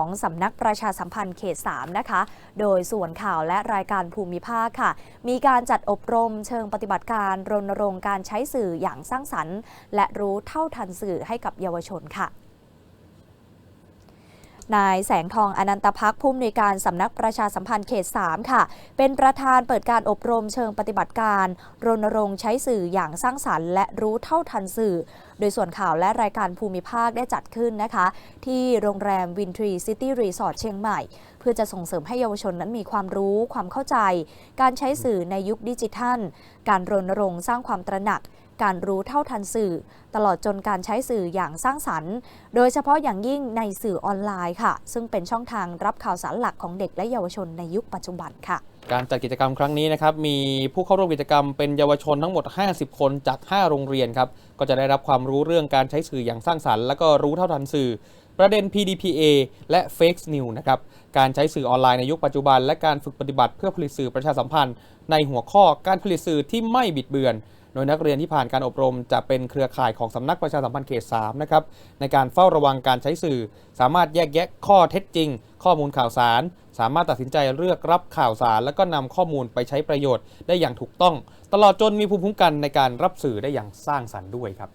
ของสำนักประชาสัมพันธ์เขต 3 นะคะ โดยส่วนข่าวและรายการภูมิภาคค่ะ มีการจัดอบรมเชิงปฏิบัติการรณรงค์การใช้สื่ออย่างสร้างสรรค์ และรู้เท่าทันสื่อให้กับเยาวชนค่ะ นายแสงทองอนันตพักผู้อำนวยการสำนักประชาสัมพันธ์เขต 3 ค่ะ เป็นประธานเปิดการอบรมเชิงปฏิบัติการ รณรงค์ใช้สื่ออย่างสร้างสรรค์ และรู้เท่าทันสื่อ โดยส่วนข่าวและรายการภูมิภาคได้จัดขึ้นนะคะ ที่โรงแรมวินทรีซิตี้รีสอร์ทเชียงใหม่ เพื่อจะส่งเสริมให้เยาวชนนั้นมีความรู้ความเข้าใจ การใช้สื่อในยุคดิจิทัล การรณรงค์สร้างความตระหนักการรู้เท่าทันสื่อ ตลอดจนการใช้สื่ออย่างสร้างสรรค์ โดยเฉพาะอย่างยิ่งในสื่อออนไลน์ค่ะ ซึ่งเป็นช่องทางรับข่าวสารหลักของเด็กและเยาวชนในยุคปัจจุบันค่ะ การจัดกิจกรรมครั้งนี้นะครับมีผู้เข้าร่วมกิจกรรมเป็นเยาวชนทั้งหมด 50 คนจาก 5 โรงเรียนครับก็จะได้รับความรู้เรื่องการใช้สื่ออย่างสร้างสรรค์ และก็รู้เท่าทันสื่อ ประเด็น PDPA และ Fake News นะครับ การใช้สื่อออนไลน์ในยุคปัจจุบัน และการฝึกปฏิบัติเพื่อผลิตสื่อประชาสัมพันธ์ ในหัวข้อการผลิตสื่อที่ไม่บิดเบือน โดยนักเรียนที่ผ่านการอบรมจะเป็นเครือข่ายของสำนักประชาสัมพันธ์เขต 3 นะครับ ในการเฝ้าระวังการใช้สื่อ สามารถแยกแยะข้อเท็จจริง ข้อมูลข่าวสาร สามารถตัดสินใจเลือกรับข่าวสาร และก็นำข้อมูลไปใช้ประโยชน์ได้อย่างถูกต้อง ตลอดจนมีภูมิคุ้มกันในการรับสื่อได้อย่างสร้างสรรค์ด้วยครับ